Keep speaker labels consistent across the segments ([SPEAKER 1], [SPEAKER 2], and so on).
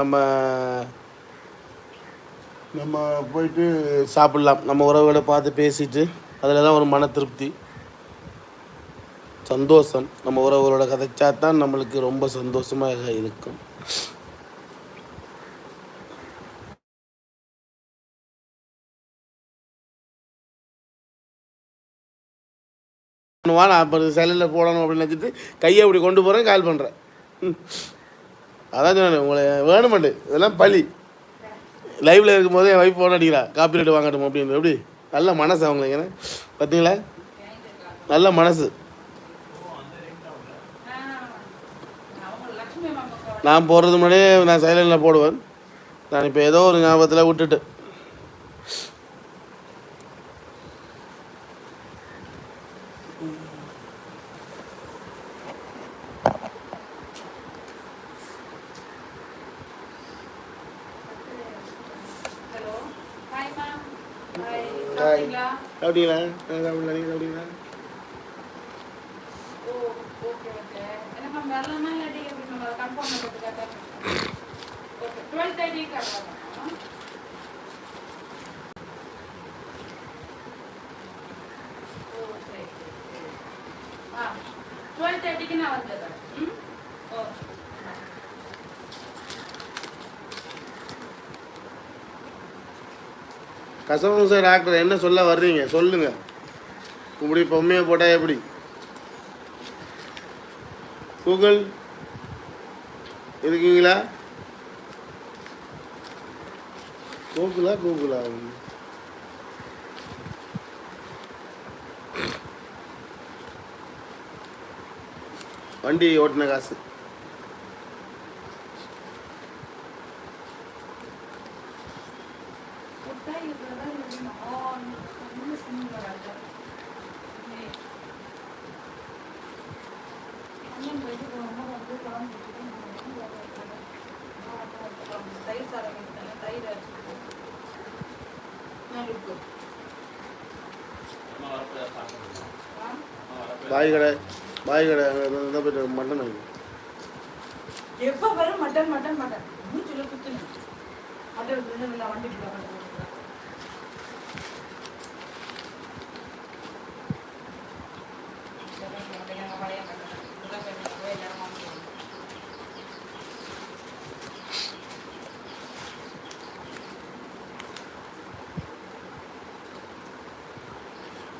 [SPEAKER 1] நம்ம நம்ம போயிட்டு சாப்பிட்லாம். நம்ம உறவுகளை பார்த்து பேசிட்டு அதில் தான் ஒரு மன திருப்தி. சந்தோஷம். நம்ம உறவுகளோட கதைச்சா தான் நம்மளுக்கு ரொம்ப சந்தோஷமாக இருக்கும். நான் இப்போ செல்லில் போடணும் அப்படின்னு நினச்சிட்டு கையை அப்படி கொண்டு போகிறேன் கால் பண்ணுறேன் அதான் சொன்னேன் உங்களை வேணுமெண்டு. இதெல்லாம் பழி. லைவில் இருக்கும்போது என் ஒய்ஃப் ஃபோன் அடிக்கிறா காப்பி ரேட் வாங்கட்டும் அப்படின்னு எப்படி? நல்ல மனசு அவங்களுக்கு என்ன? பார்த்தீங்களா நல்ல மனசு. நான் போடுறது முன்னாடியே நான் சைலண்டில் போடுவேன். நான் இப்போ ஏதோ ஒரு ஞாபகத்தில் விட்டுட்டு.
[SPEAKER 2] ஹாய் சாப்பிட்டீங்களா
[SPEAKER 1] நான் சாப்பிடல நீங்கள் சாப்பிட்டீங்களா
[SPEAKER 2] டுவெல் தேர்ட்டிக்கு டுவெல் நான் வந்துடுறேன். ம்? ஓகே
[SPEAKER 1] கசவம் சார் டாக்டர் என்ன சொல்ல வர்றீங்க? சொல்லுங்க. இப்படி பொம்மையை போட்டால் எப்படி? கூகுள். இருக்கீங்களா? கூகுளா கூகுளா? வண்டி ஓட்டின காசு.
[SPEAKER 2] தயிர் சாதம் தயிர்
[SPEAKER 1] பாய் கடை பாய் கடை என்ன போயிட்டு மட்டன் வாங்கி
[SPEAKER 2] எப்ப வரும் மட்டன் மட்டன் மட்டன்? மூச்சுல குத்துணும் மட்டன் வண்டிக்குள்ள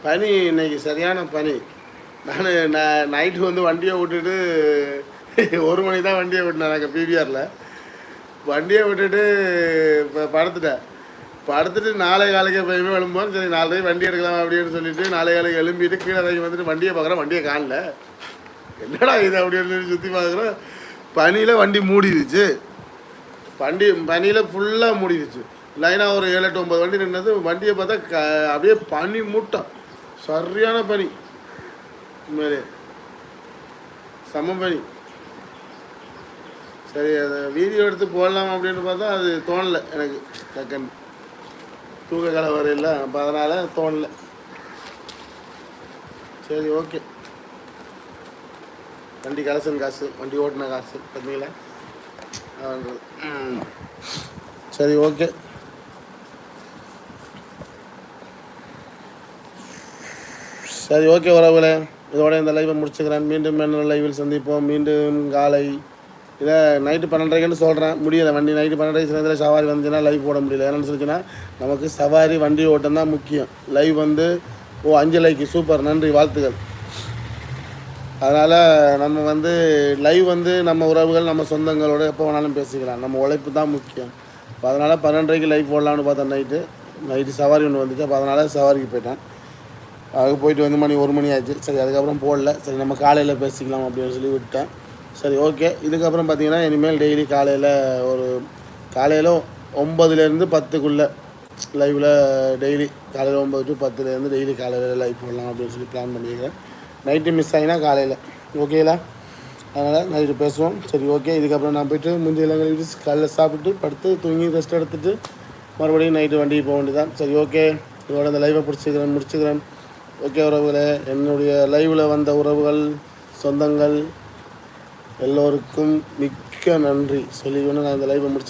[SPEAKER 1] பனி இன்னைக்கு சரியான பனி. நான் நான் நைட்டு வந்து வண்டியை விட்டுட்டு ஒரு மணி தான் வண்டியை விட்டேன் நாங்கள் பிவிஆரில் வண்டியை விட்டுட்டு இப்போ படுத்துட்டேன். படுத்துட்டு நாளை காலைக்கு எப்பயுமே எழும்போது சரி நாளைக்கு வண்டி எடுக்கலாம் அப்படின்னு சொல்லிட்டு நாளை காலைக்கு எழும்பிட்டு கீழே இறங்கி வந்துட்டு வண்டியை பார்க்குறேன் வண்டியை காணல. என்னடா இது அப்படின்னு சொல்லி சுற்றி பார்க்குறோம். பனியில் வண்டி மூடிடுச்சு. வண்டி பனியில் ஃபுல்லாக மூடிடுச்சு. லைனாக ஒரு ஏழு எட்டு ஒம்பது வண்டி நின்றது. வண்டியை பார்த்தா க அப்படியே பனி மூட்டம். சரியான பனி உண்மையிலே. சம பனி சரி அதை வீடியோ எடுத்து போடலாம் அப்படின்னு பார்த்தா அது தோணலை எனக்கு. டக்குன்னு தூக்க கலை இல்லை. அப்போ அதனால் தோணலை. சரி ஓகே. வண்டி கலசன் காசு. வண்டி ஓட்டின காசு. பார்த்தீங்களா? சரி ஓகே. சரி ஓகே உறவுகளே. இதோட இந்த லைவை முடிச்சுக்கிறேன். மீண்டும் என்ன லைவில் சந்திப்போம். மீண்டும் காலை இதை நைட்டு பன்னெண்டரைக்குன்னு சொல்கிறேன் முடியலை வண்டி நைட்டு பன்னெண்டரை நேரத்தில் சவாரி வந்துச்சுன்னா லைவ் போட முடியல. என்னன்னு சொல்லிச்சுன்னா நமக்கு சவாரி வண்டி ஓட்டம் தான் முக்கியம். லைவ் வந்து ஓ அஞ்சு லைக்கு சூப்பர் நன்றி வாழ்த்துக்கள். அதனால் நம்ம வந்து லைவ் வந்து நம்ம உறவுகள் நம்ம சொந்தங்களோட எப்போ வேணாலும் பேசிக்கலாம். நம்ம உழைப்பு தான் முக்கியம். இப்போ அதனால் பன்னெண்டரைக்கு லைவ் போடலான்னு பார்த்தேன் நைட்டு நைட்டு சவாரி ஒன்று வந்துச்சு. அப்போ அதனால் சவாரிக்கு போயிட்டேன். அதுக்கு போயிட்டு வந்து மணி ஒரு மணி ஆச்சு. சரி அதுக்கப்புறம் போடல. சரி நம்ம காலையில் பேசிக்கலாம் அப்படின்னு சொல்லி விட்டேன். சரி ஓகே. இதுக்கப்புறம் பார்த்தீங்கன்னா இனிமேல் டெய்லி காலையில் ஒரு காலையில் ஒம்பதுலேருந்து பத்துக்குள்ளே லைவில் டெய்லி காலையில் ஒம்பது டு பத்துலேருந்து டெய்லி காலையில் லைவ் போடலாம் அப்படின்னு சொல்லி பிளான் பண்ணியிருக்கேன் நைட்டு மிஸ் ஆகினா காலையில். ஓகேலா அதனால் நைட்டு பேசுவோம். சரி ஓகே இதுக்கப்புறம் நான் போயிட்டு முந்தைய கழுவிட்டு காலைல சாப்பிட்டு படுத்து தூங்கி ரெஸ்ட் எடுத்துட்டு மறுபடியும் நைட்டு வண்டிக்கு போக வேண்டியதான் சரி ஓகே இதோட இந்த லைவை பிடிச்சிக்கிறேன் முடிச்சுக்கிறேன். ஓகே உறவுகளே. என்னுடைய லைவில் வந்த உறவுகள் சொந்தங்கள் எல்லோருக்கும் மிக்க நன்றி. சொல்லி நான் இந்த லைவை முடிச்சு